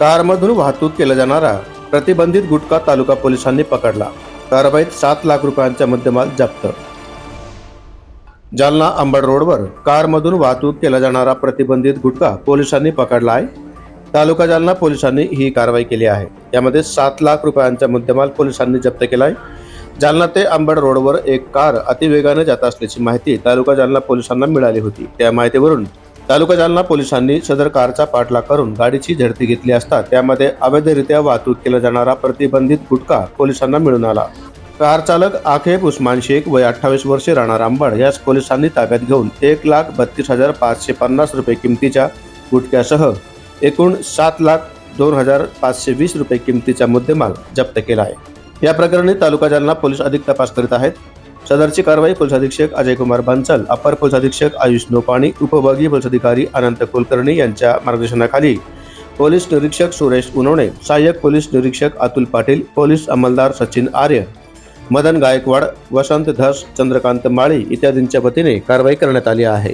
कारमधून वाहतूक केला जाणारा प्रतिबंधित गुटखा तालुका पोलिसांनी पकडला. कारवाईत सात लाख रुपयांचा मुद्देमाल जप्त. जालना अंबड रोडवर कारमधून वाहतूक केला जाणारा प्रतिबंधित गुटखा पोलिसांनी पकडला आहे. तालुका जालना पोलिसांनी ही कारवाई केली आहे. यामध्ये सात लाख रुपयांचा मुद्देमाल पोलिसांनी जप्त केला आहे जालना ते अंबड रोडवर एक कार अतिवेगाने जात असल्याची माहिती तालुका जालना पोलिसांना मिळाली होती. त्या माहितीवरून तालुका जालना पोलिसांनी सदर कारचा पाठलाग करून गाडीची झडती घेतली असता त्यामध्ये अवैधरित्या वाहतूक केला जाणारा प्रतिबंधित गुटखा पोलिसांना मिळून आला. कार चालक आखेब उस्मान शेख वय अठ्ठावीस वर्षे राहणार रांबड यास पोलिसांनी ताब्यात घेऊन एक लाख बत्तीस हजार पाचशे पन्नास रुपये किमतीच्या गुटख्यासह एकूण सात लाख दोन हजार पाचशे वीस रुपये किमतीचा मुद्देमाल जप्त केला आहे. या प्रकरणी तालुका जालना पोलीस अधिक तपास करीत आहेत. सदरची कारवाई पोलीस अधीक्षक अजय कुमार बन्सल अपर पोलीस अधीक्षक आयुष नोपाणी उपविभागीय पोलीस अधिकारी अनंत कुलकर्णी यांच्या मार्गदर्शनाखाली पोलीस निरीक्षक सुरेश उनवणे सहाय्यक पोलीस निरीक्षक अतुल पाटील पोलीस अंमलदार सचिन आर्य मदन गायकवाड वसंत धस चंद्रकांत माळी इत्यादींच्या वतीने कारवाई करण्यात आली आहे.